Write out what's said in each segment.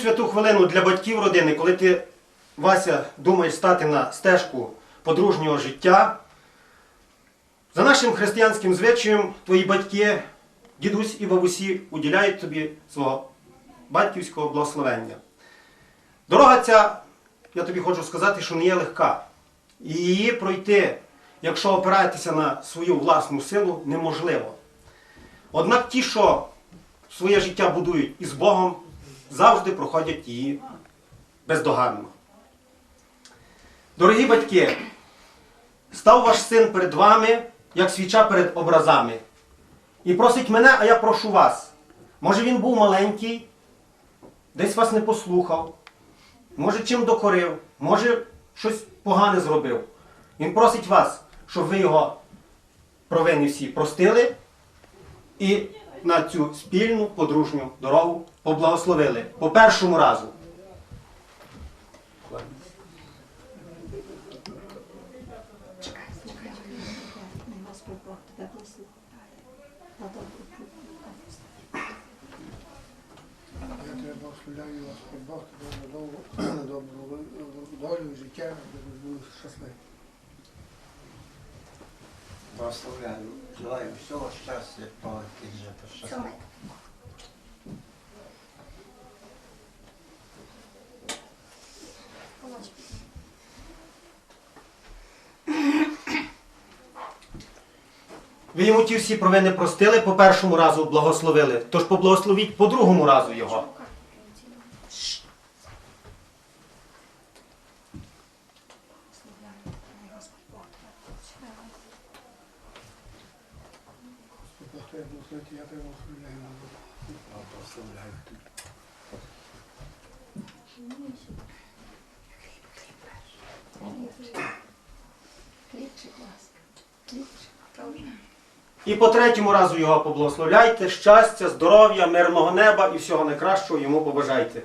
святу хвилину для батьків родини, коли ти, Вася, думаєш стати на стежку подружнього життя. За нашим християнським звичаєм, твої батьки, дідусь і бабусі уділяють тобі свого батьківського благословення. Дорога ця, я тобі хочу сказати, що не є легка. І її пройти, якщо опираєтеся на свою власну силу, неможливо. Однак ті, що своє життя будують із Богом, завжди проходять її бездоганно. Дорогі батьки, став ваш син перед вами, як свіча перед образами. І просить мене, а я прошу вас. Може він був маленький, десь вас не послухав, може чим докорив, може щось погане зробив. Він просить вас, щоб ви його провини всі простили і на цю спільну подружню дорогу поблагословили по першому разу. Бог благословляю, Бог, на довгу, на добру долю, життя, де ви були щасливі. Благословляю. Желаю всього щастя, того і жити. Ви йому ті всі провини простили, по першому разу благословили, тож поблагословіть по другому разу його. Най Господь Бог тебе благословляє. Господь Бог тебе благословити, я тебе благословляю на добру. Благословляю. Хлібчик, ласка. Хлібчик. І по третьому разу його поблагословляйте, щастя, здоров'я, мирного неба і всього найкращого йому побажайте.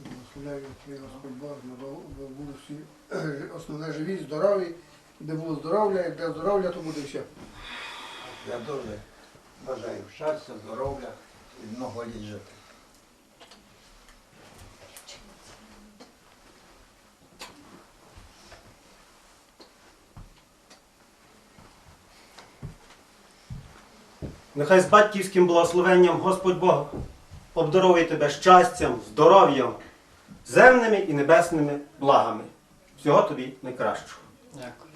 Благословляю тебе, Господь Бог, довгу, були всі основне живі, здорові, де було здоров'я, і де здоров'я, то буде все. Я дуже бажаю щастя, здоров'я і много літ жити. Нехай з батьківським благословенням Господь Бог обдаровує тебе щастям, здоров'ям, земними і небесними благами. Всього тобі найкращого. Дякую.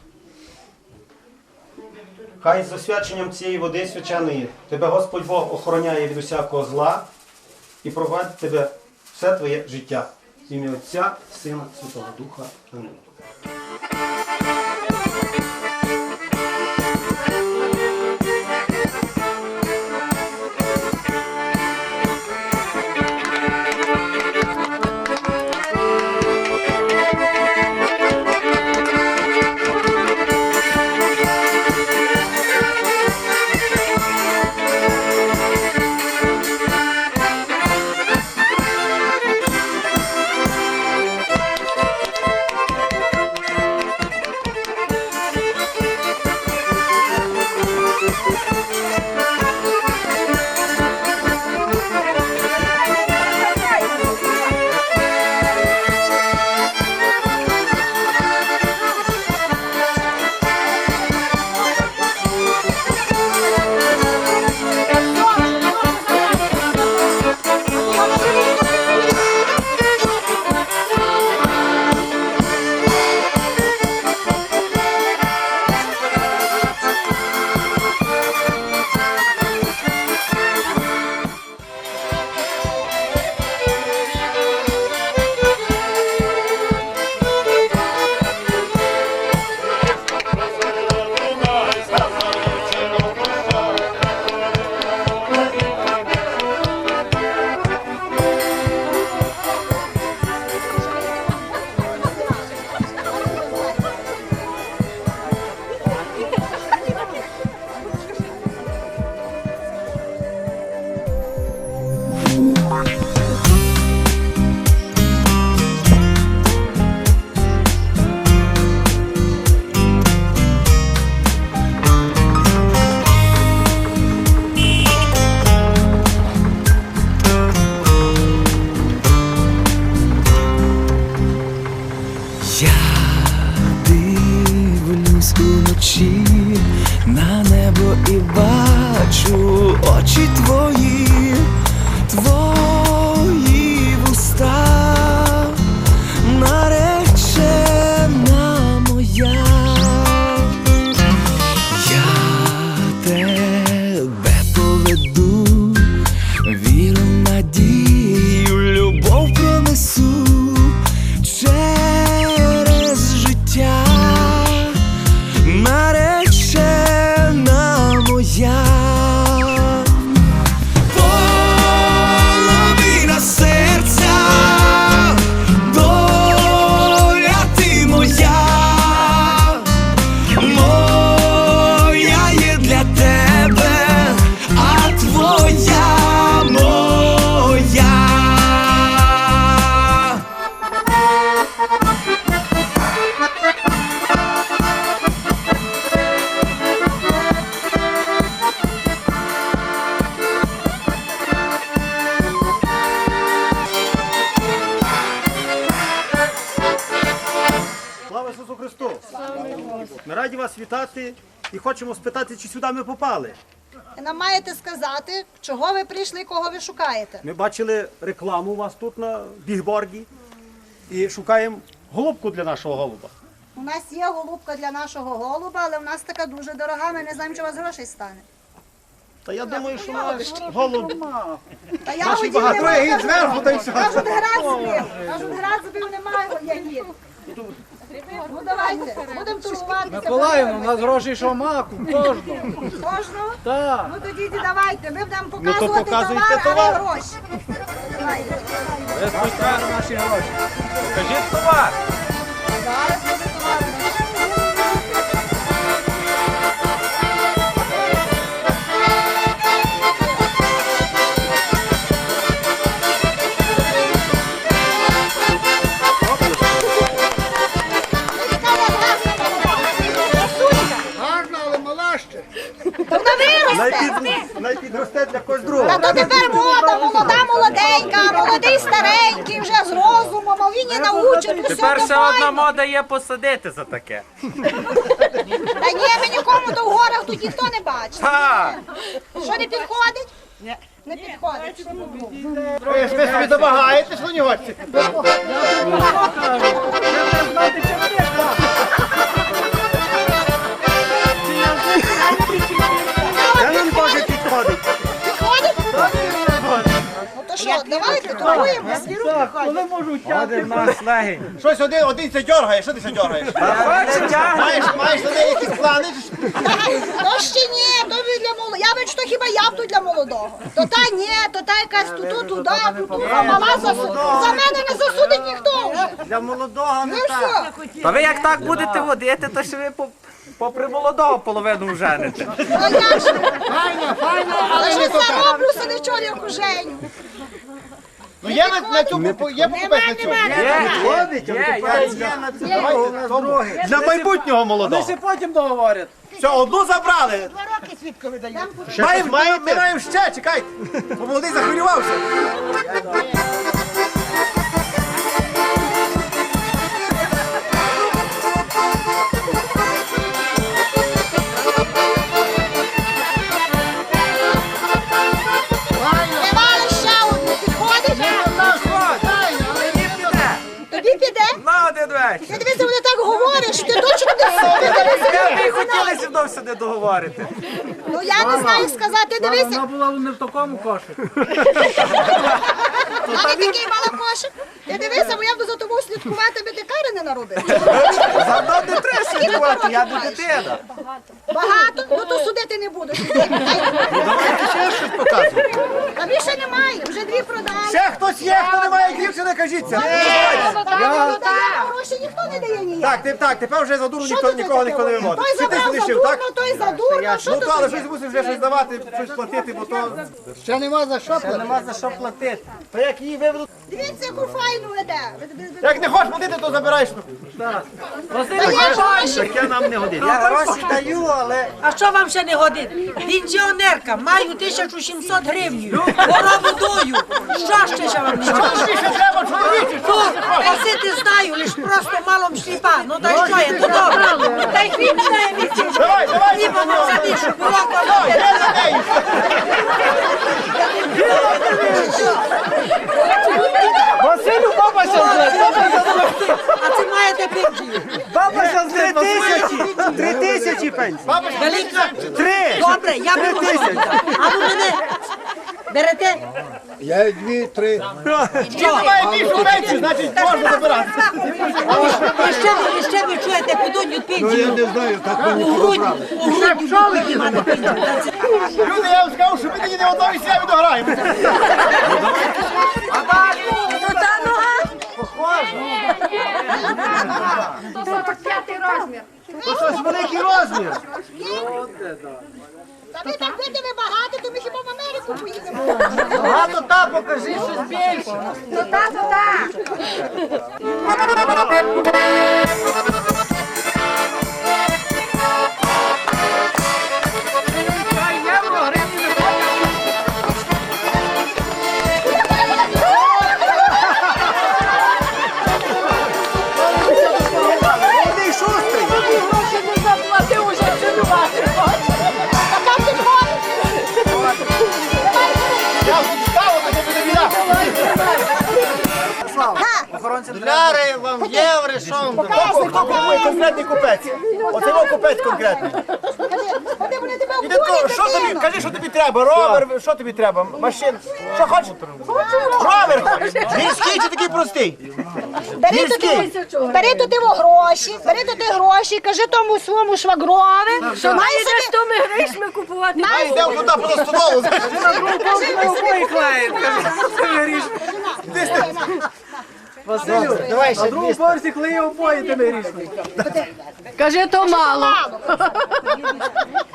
Хай з освяченням цієї води свяченої тебе Господь Бог охороняє від усякого зла і провадить тебе все твоє життя. В ім'я Отця, Сина, Святого Духа. Амінь. Я дивлюсь уночі на небо і бачу очі твої, твої. Ми раді вас вітати і хочемо спитати, чи сюди ми попали. Нам маєте сказати, чого ви прийшли, кого ви шукаєте. Ми бачили рекламу у вас тут на бігборді і шукаємо голубку для нашого голуба. У нас є голубка для нашого голуба, але в нас така дуже дорога, ми не знаємо, чи у вас грошей стане. Та я думаю, що наш голуб Та я Наші хотів багато немає, ягід зверху, та й все. Кажуть, град збив. Кажуть, град збив, немає ягід. Ну давайте, будемо турбуватися. Миколаївна, у нас гроші що маку, кожного. Кожного? Так. Ну тоді давайте, ми будемо Ну, показувати показуйте товар, а товар. не гроші. Давайте. Ви спочатку наші гроші. Покажіть товар. Найпідросте для когось А другого. то тепер мода, молода, молоденька, молодий старенький, вже з розумом, а він і научить усе Тепер ще одна мода є посадити за таке. Та ні, ми нікому то в горах тут ніхто не бачить. Ха! Що не підходить? Не підходить. Ви собі домагаєте, що не хочете? Це що, давайте торгуємо. Коли можу легень. Щось один, один це дергає, що ти це дергаєш? Маєш, маєш на неї якісь плани? То ще ні, то ви для молодого. Я бачу, то хіба я б тут для молодого. То та ні, то та якась тут, туди, тут, а мала засудить. За мене не засудить ніхто вже. Для молодого Ну все. Та ви як так будете водити, то ще ви по- попри молодого половину вжените. Ну я ж. Файна, файна, Але але що не то це так. роблю, собі чоловіку Женю. Ну є на, на цю купу, є покупець на цю. Підходить, Є, є. Для майбутнього молодого. Всі потім договорять. Все, одну забрали. Два Маємо, маємо, ми маємо ще, чекайте. Бо молодий захвилювався. Хотіли не договорити. Ну я не знаю сказати, дивися. Вона була не в такому кошику. Навіть такий мала кошик. Ти дивися, бо я буду за тобою слідкувати, аби ти кари не наробив. За мною не треба слідкувати, я не дитина. Багато? Ну то судити не будеш. Давайте ще щось показуй. Та більше немає, вже дві продали. Ще хтось є, хто не має дівчини, кажіться. Я... Гроші ніхто не дає ніяк. Так, ти- так, тепер вже за дуру Що ніхто, тут нікого таке ніхто не виводить. Той ти забрав за так? дурно, той за дурно. Що Ну то, але щось мусиш вже щось давати, щось платити, бо то... Ще нема за що платити. Нема за що платити. То як її виведуть... Дивіться, яку файну веде. Як не хочеш платити, то забираєш. Та. Таке нам не годиться. Я гроші даю, але А що вам ще не годить? Пенсіонерка, маю 1700 гривень, вороводою. Що ще ще вам не годить? Ще треба чоловічі. Ну, ти знаю, лиш просто мало мшліпа. Ну та й що я, то добре. Та й хвіт не місяць. Давай, давай, Ні, давай. воно це більше було. Є за неї. Василю, баба щас А це маєте пенсію. Баба щас Три тисячі! Три тисячі пенсій! Велика. Три! Добре, я беру. А ви мене берете? Я дві, три. Що? більшу пенсію, значить можна забирати. І ще ви, і ще ви чуєте, куди від пенсію? не знаю, так мені У грудь, у грудь пенсію. Люди, я вам скажу, що ми тоді не в одному сім'ї дограємо. То щось великий розмір. Та ви так видите, ви багато, то ми хіба в Америку поїдемо. Багато та покажи щось більше. Ну та, то та. Вболять. що тобі, кажи, що тобі треба? Ровер, що тобі треба? Машин. Що хочеш? Ровер. Гірський чи такий простий? Бери тут, бери тут його гроші, бери тут і гроші, кажи тому своєму швагрові, що має собі... То ми грішми купувати. Має Йдемо туди по столу. Василю, Давай на ще другому поверсі, коли є обоє, ти не грішний. Каже, то мало.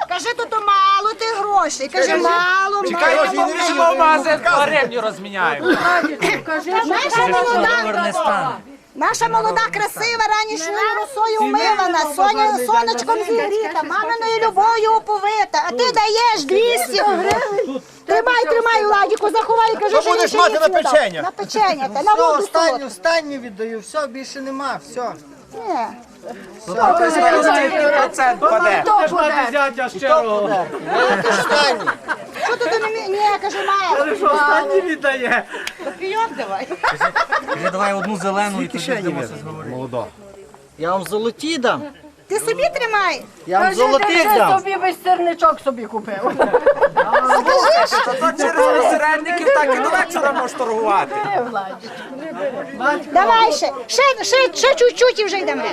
Кажи тут мало ти грошей, кажи мало, Чекай, мало. Не вішимо мази. Гривню розміняємо. Наша молода, наша молода, красива, ранішньою росою умивана, соня, сонечком зігріта, маминою любов'ю оповита. А ти даєш 200 гривень. Тримай, тримай, Ладіку, заховай, кажи, Що будеш мати на печення? На печення, та на воду Останню, останню віддаю, все, більше нема, все. Ні. Хто буде? Зятя щирого. Що ти до мене? Ні, кажу, мало. Що останній віддає? Кажи, давай одну зелену і тоді будемо Молодо. Я вам золоті дам. Ти собі тримай. Я вам держи дам. собі весь сирничок собі купив. То через посередників так і до вечора можеш торгувати. Давай ще. Ще, ще, ще чуть-чуть і вже йдемо.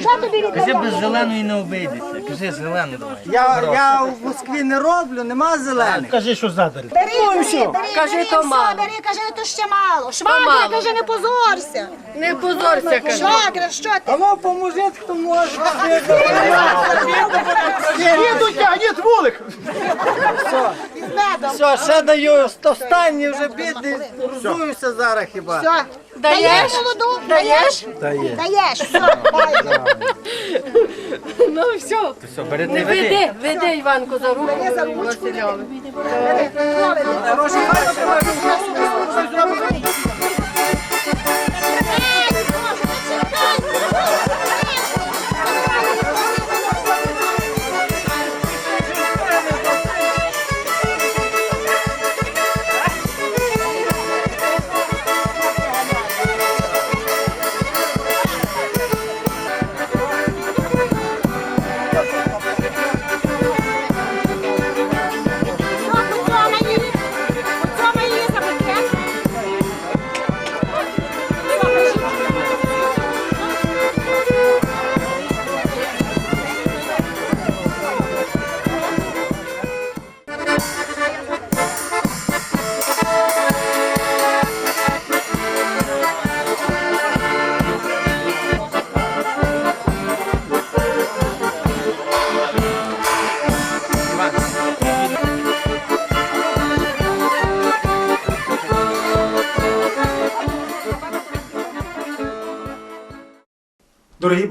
Що тобі Кажи, без зеленої не обійдеться. Кажи, зелену давай. Я, я в Москві не роблю, нема зелених. Кажи, що задали. Бери, бери, бери, Кажи, бери, то все, мало. бери, кажи, то ще мало. Швагра, мало. каже, не позорся. Не позорся, каже. Швагра, що ти? Ну, поможіть, хто може. Їду, тягніть вулик. Все, ще даю, останній вже бідний, розуюся зараз хіба. Все. Даєш? молоду? Даєш? Дає. Даєш, все. Ну все. Все, бери Не веди. веди, веди Іванку за руку. Бери за ручку. Васильові. Гроші хай тебе.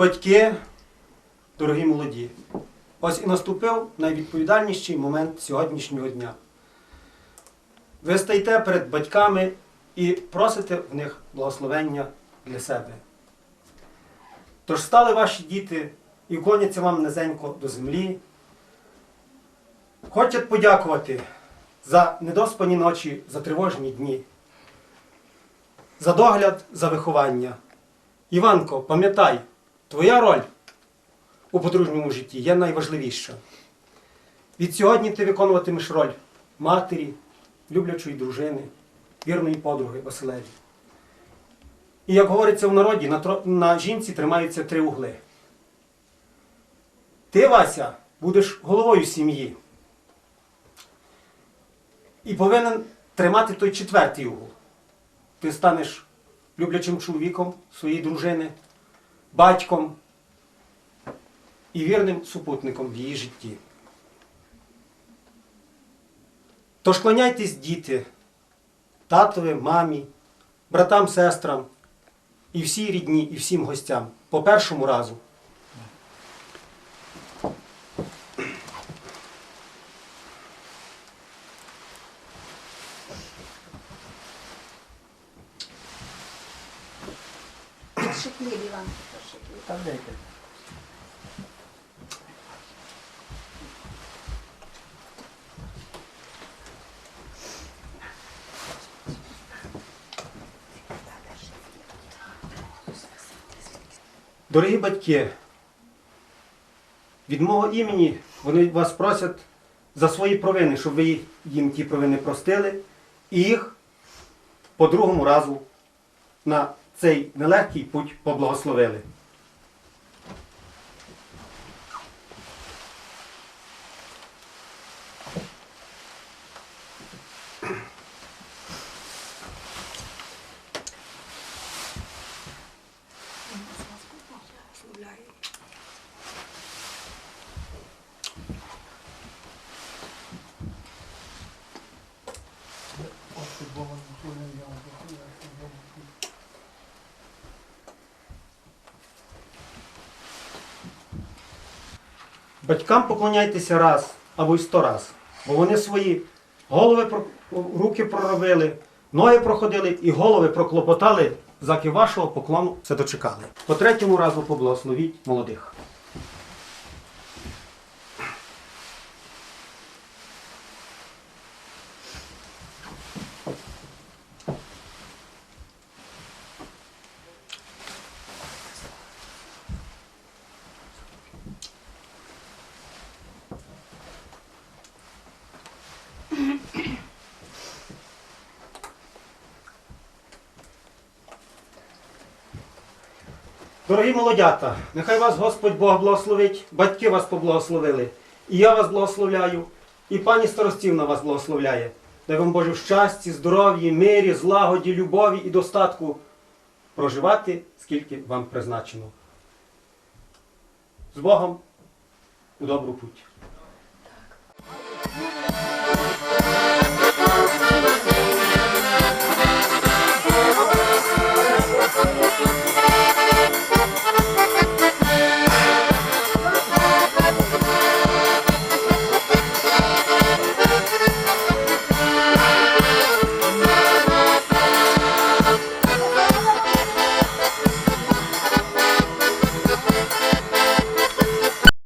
Батьки, дорогі молоді, ось і наступив найвідповідальніший момент сьогоднішнього дня. Ви стоїте перед батьками і просите в них благословення для себе. Тож стали ваші діти і вклоняться вам низенько до землі. Хочуть подякувати за недоспані ночі, за тривожні дні, за догляд, за виховання. Іванко, пам'ятай, твоя роль у подружньому житті є найважливіша. Від сьогодні ти виконуватимеш роль матері, люблячої дружини, вірної подруги Василеві. І як говориться в народі, на, тро- на жінці тримаються три угли. Ти, Вася, будеш головою сім'ї. І повинен тримати той четвертий угол. Ти станеш люблячим чоловіком своєї дружини, батьком і вірним супутником в її житті. Тож кланяйтесь, діти, татові, мамі, братам, сестрам і всій рідні, і всім гостям по першому разу. Дорогі батьки, від мого імені вони вас просять за свої провини, щоб ви їм ті провини простили і їх по другому разу на цей нелегкий путь поблагословили. Батькам поклоняйтеся раз або й сто раз, бо вони свої голови руки проробили, ноги проходили і голови проклопотали, заки вашого поклону все дочекали. По третьому разу поблагословіть молодих. Дорогі молодята, нехай вас Господь Бог благословить, батьки вас поблагословили. І я вас благословляю, і пані старостівна вас благословляє. Дай вам Боже в щасті, здоров'ї, мирі, злагоді, любові і достатку проживати, скільки вам призначено. З Богом у добру путь.